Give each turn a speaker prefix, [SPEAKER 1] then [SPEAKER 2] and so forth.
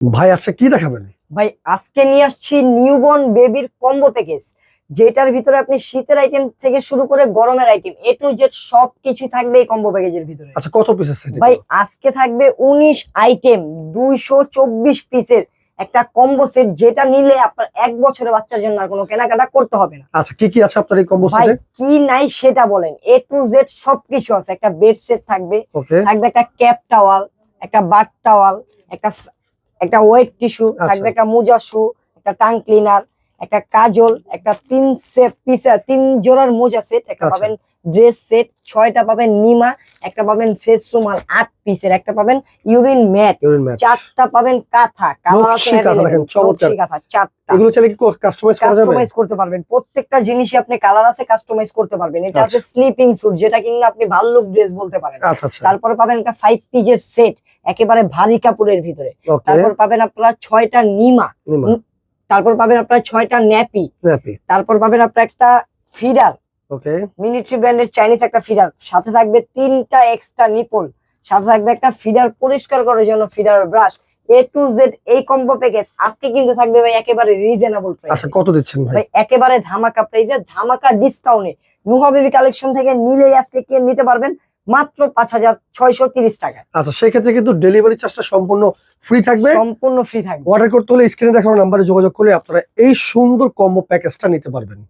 [SPEAKER 1] ভাই আচ্ছা কি দেখাবেন?
[SPEAKER 2] ভাই আজকে নিয়ে আসছি নিউবর্ন বেবির কম্বো প্যাকেজ যেটার ভিতরে আপনি শীতের আইটেম থেকে শুরু করে গরমের আইটেম এ টু জেড সব কিছু থাকবে এই কম্বো প্যাকেজের ভিতরে।
[SPEAKER 1] আচ্ছা কত পিস সেট
[SPEAKER 2] ভাই আজকে থাকবে উনিশ আইটেম দুইশো চব্বিশ পিসের একটা কম্বো সেট যেটা নিলে আপনার এক বছরের বাচ্চার জন্য আর কোনো কেনাকাটা করতে হবে না।
[SPEAKER 1] আচ্ছা কি কি আছে আপনার এই কম্বো
[SPEAKER 2] ভাই
[SPEAKER 1] সেটে
[SPEAKER 2] কি নাই সেটা বলেন। এ টু জেড সবকিছু আছে একটা বেড সেট থাকবে থাকবে একটা ক্যাপ টাওয়াল একটা বাট টাওয়াল একটা একটা ওয়েট টিস্যু
[SPEAKER 1] আচ্ছা।
[SPEAKER 2] থাকবে একটা মোজা শু একটা টাং ক্লিনার একটা কাজল একটা তিন সেট পিসের তিন জোড়ার মোজা সেট একটা
[SPEAKER 1] আচ্ছা।
[SPEAKER 2] পাবেন ড্রেস সেট ছয়টা পাবেন নিমা একটা পাবেন ফেস রুমাল আট পিসের একটা পাবেন ইউরিন ম্যাট চারটা পাবেন কাঁথা
[SPEAKER 1] কাঁথা।
[SPEAKER 2] চারটা
[SPEAKER 1] এগুলো চাইলে কি কাস্টমাইজ করা যাবে
[SPEAKER 2] কাস্টমাইজ করতে পারবেন প্রত্যেকটা জিনিসই আপনি কালার আছে কাস্টমাইজ করতে পারবেন এটা আছে। স্লিপিং স্যুট যেটা কিনা আপনি ভাল্লুক ড্রেস বলতে পারেন
[SPEAKER 1] আচ্ছা
[SPEAKER 2] তারপরে পাবেন একটা ফাইভ পিজের সেট একেবারে ভারী কাপড়ের ভিতরে। তারপর পাবেন আপনারা ছয়টা নিমা। তারপর পাবেন আপনারা ছয়টা ন্যাপি। তারপর পাবেন আপনার একটা ফিডার
[SPEAKER 1] ওকে
[SPEAKER 2] মিলিটারি ব্র্যান্ডের চাইনিজ একটা ফিডার সাথে থাকবে তিনটা এক্সট্রা নিপল সাথে থাকবে একটা ফিডার পরিষ্কার করার জন্য feeder brush A to Z এই কম্বো প্যাকেজ আজকে কিন্তু থাকবে ভাই একেবারে রিজনেবল প্রাইস
[SPEAKER 1] আচ্ছা কত দিচ্ছেন ভাই?
[SPEAKER 2] ভাই একেবারে ধামাকা প্রাইসে ধামাকা ডিসকাউন্টে নুহা বেবি কালেকশন থেকে নিলেই আজকে কে নিতে পারবেন। মাত্র পাঁচ হাজার ছয়শো তিরিশ টাকা
[SPEAKER 1] আচ্ছা সেক্ষেত্রে কিন্তু ডেলিভারি চার্জটা সম্পূর্ণ ফ্রি থাকবে।
[SPEAKER 2] সম্পূর্ণ ফ্রি থাকবে।
[SPEAKER 1] অর্ডার করতে হলে স্ক্রিনে দেখানো নাম্বারে যোগাযোগ করলে আপনারা এই সুন্দর কম্বো প্যাকেজটা নিতে পারবেন।